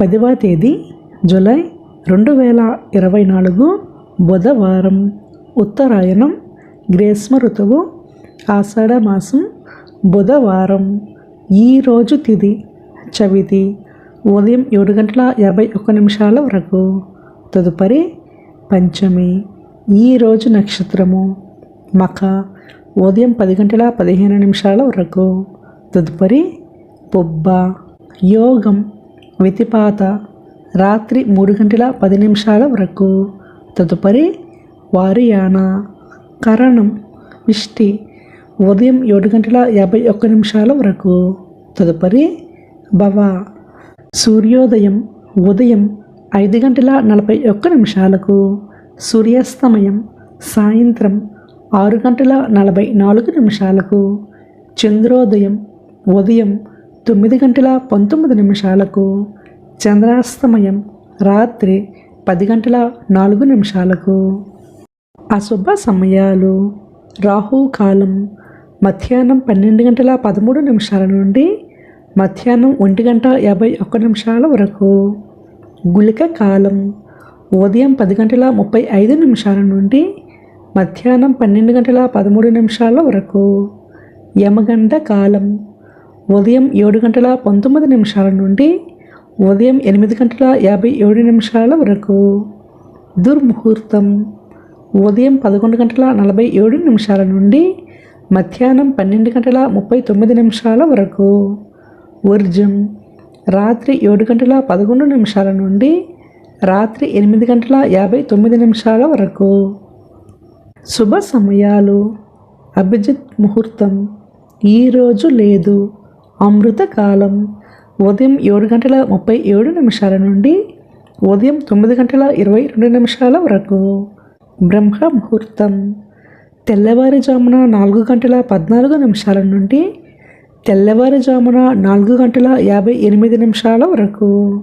పదవ తేదీ జూలై రెండు వేల ఇరవై నాలుగు బుధవారం. ఉత్తరాయణం గ్రీష్మ ఋతువు ఆషాఢ మాసం బుధవారం. ఈరోజు తిది చవితి. ఉదయం ఏడు గంటల యాభై ఒక్క నిమిషాల వరకు. తదుపరి పంచమి. ఈరోజు నక్షత్రము మఖ. ఉదయం పది గంటల పదిహేను నిమిషాల వరకు. తదుపరి బొబ్బ. యోగం వితిపాత రాత్రి మూడు గంటల పది నిమిషాల వరకు. తదుపరి వారియాన. కరణం విష్టి ఉదయం ఏడు గంటల యాభై ఒక్క నిమిషాల వరకు. తదుపరి భవ. సూర్యోదయం ఉదయం ఐదు గంటల నలభై ఒక్క నిమిషాలకు. సూర్యాస్తమయం సాయంత్రం ఆరు గంటల నలభై నాలుగు నిమిషాలకు. చంద్రోదయం ఉదయం తొమ్మిది గంటల పంతొమ్మిది నిమిషాలకు చంద్రాస్తమయం రాత్రి పది గంటల నాలుగు నిమిషాలకు. అశుభ సమయాలు రాహుకాలం మధ్యాహ్నం పన్నెండు గంటల పదమూడు నిమిషాల నుండి మధ్యాహ్నం ఒంటి గంట యాభై ఒక్క నిమిషాల వరకు. గుళిక కాలం ఉదయం పది గంటల ముప్పై ఐదు నిమిషాల నుండి మధ్యాహ్నం పన్నెండు గంటల పదమూడు నిమిషాల వరకు. యమగండ కాలం ఉదయం ఏడు గంటల పంతొమ్మిది నిమిషాల నుండి ఉదయం ఎనిమిది గంటల యాభై ఏడు నిమిషాల వరకు. దుర్ముహూర్తం. ఉదయం పదకొండు గంటల నలభై ఏడు నిమిషాల నుండి మధ్యాహ్నం పన్నెండు గంటల ముప్పై తొమ్మిది నిమిషాల వరకు. వర్జం రాత్రి ఏడు గంటల పదకొండు నిమిషాల నుండి రాత్రి ఎనిమిది గంటల యాభై తొమ్మిది నిమిషాల వరకు. శుభ సమయాలు. అభిజిత్ ముహూర్తం. ఈరోజు లేదు. అమృతకాలం. ఉదయం ఏడు గంటల ముప్పై ఏడు నిమిషాల నుండి ఉదయం తొమ్మిది గంటల ఇరవై రెండు నిమిషాల వరకు. బ్రహ్మ ముహూర్తం తెల్లవారుజామున నాలుగు గంటల పద్నాలుగు నిమిషాల నుండి తెల్లవారుజామున నాలుగు గంటల యాభై ఎనిమిది నిమిషాల వరకు.